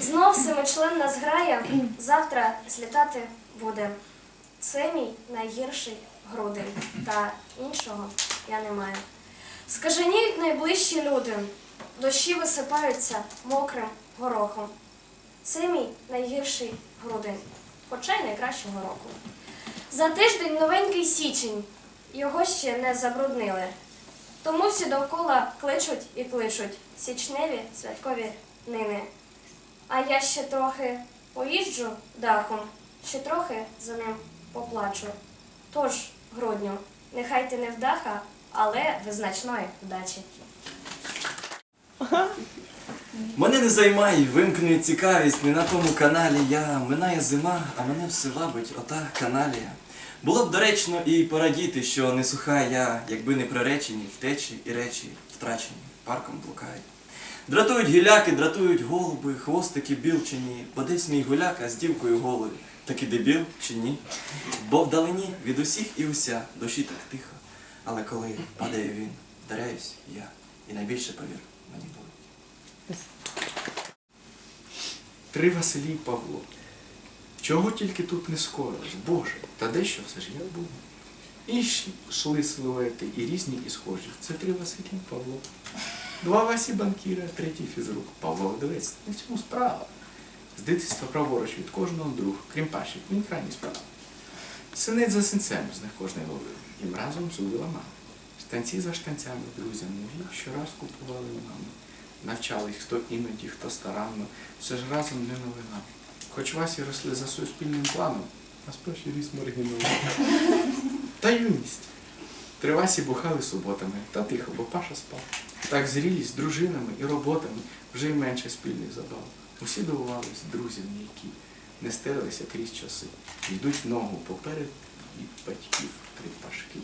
Знов семичленна зграя завтра злітати буде. Це мій найгірший грудень, та іншого я не маю. Скаженіють найближчі люди, дощі висипаються мокрим горохом. Це мій найгірший грудень, хоча й найкращого року. За тиждень новенький січень, його ще не забруднили. Тому всі довкола кличуть і кличуть січневі святкові нини. А я ще трохи поїжджу дахом, ще трохи за ним поплачу. Тож, грудню, нехай ти не вдаха, але визначної вдачі. Мене не займає, вимкнує цікавість, не на тому каналі я. Минає зима, а мене все вабить ота каналія. Було б доречно і порадіти, що не суха я, якби не приречені, втечі і речі втрачені, парком блукають. Дратують гіляки, дратують голуби, хвостики білчині, бо десь мій гуляка з дівкою голою. Таки дебіл чи ні? Бо вдалині від усіх і уся, душі так тихо. Але коли падає він, вдаряюсь я. І найбільше повір, мені болить. Три Василій Павло. Чого тільки тут не скоїлось, Боже, та дещо все ж я був. І йш- йшли силуети, і різні, і схожі. Це три Василій Павло. Два Васі банкіра, третій фізрук. Павло Вдовець. Не в цьому справа. З дитинства праворуч від кожного друг, крім паші, він крайній справа. Синець за синцем з них кожний ловив, їм разом зуби ламали. Штанці за штанцями, друзям нові, щораз купували мами. Навчали їх, хто іноді, хто старанно, все ж разом не новина. Хоч Васі росли за суспільним планом, а спершу ріс маргінал. Та юність. Три Васі бухали суботами, та тихо, бо Паша спав. Так зрілість з дружинами і роботами вже й менше спільних забав. Усі дивувались друзям, які не стерлися крізь часи. Йдуть ногу поперед від батьків три пашки,